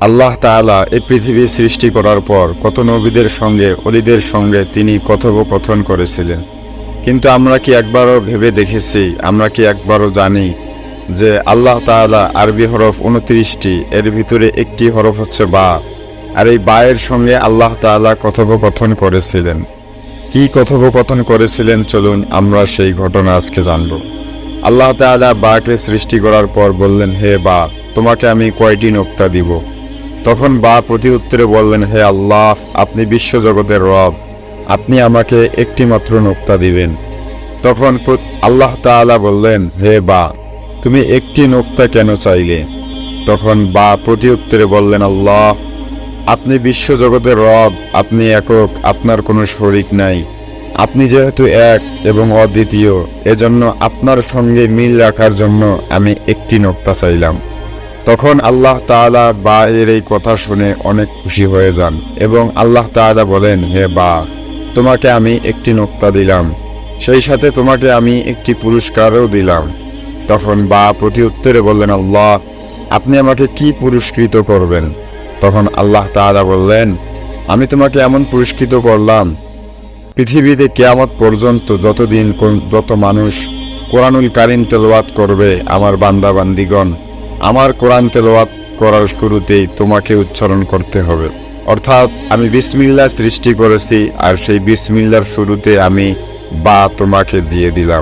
আল্লাহ তাআলা এই পৃথিবী সৃষ্টি করার পর কত নবীদের সঙ্গে, অলিদের সঙ্গে তিনি কথোপকথন করেছিলেন। কিন্তু আমরা কি একবারও ভেবে দেখেছি, আমরা কি একবারও জানি যে আল্লাহ তাআলা আরবি হরফ উনত্রিশটি, এর ভিতরে একটি হরফ হচ্ছে বা। আর এই বায়ের সঙ্গে আল্লাহ তাআলা কথোপকথন করেছিলেন। কি কথোপকথন করেছিলেন চলুন আমরা সেই ঘটনা আজকে জানব। আল্লাহ তাআলা বাকে সৃষ্টি করার পর বললেন, হে বা, তোমাকে আমি কয়টি নোক্তা দিব? তখন বা প্রতি উত্তরে বললেন হে আল্লাহ, আপনি বিশ্বজগতের রব। আপনি আমাকে একটি মাত্র নোক্তা দিবেন। তখন আল্লাহ তাআলা বললেন, হে বা, তুমি একটি নোক্তা কেন চাইলে? তখন বা প্রতি উত্তরে বললেন, আল্লাহ, আপনি বিশ্বজগতের রব, আপনি একক, আপনার কোনো শরিক নাই। আপনি যেহেতু এক এবং অদ্বিতীয়, এজন্য আপনার সঙ্গে মিল রাখার জন্য আমি একটি নোক্তা চাইলাম। তখন আল্লাহ তাআলা বা এর এই কথা শুনে অনেক খুশি হয়ে যান এবং আল্লাহ তাআলা বলেন, হে বা, তোমাকে আমি একটি নোক্তা দিলাম। সেই সাথে তোমাকে আমি একটি পুরস্কারও দিলাম। তখন বা প্রতি উত্তরে বললেন, আল্লাহ, আপনি আমাকে কি পুরস্কৃত করবেন? তখন আল্লাহ তাআলা বললেন, আমি তোমাকে এমন পুরস্কৃত করলাম, পৃথিবীতে কেয়ামত পর্যন্ত যতদিন কোন- যত মানুষ কোরআনুল কারিম তেলাওয়াত করবে, আমার বান্দা বান্দিগণ আমার কোরআন তেলাওয়াত করার শুরুতেই তোমাকে উচ্চারণ করতে হবে। অর্থাৎ আমি বিসমিল্লা সৃষ্টি করেছি আর সেই বিসমিল্লার শুরুতে আমি বা তোমাকে দিয়ে দিলাম।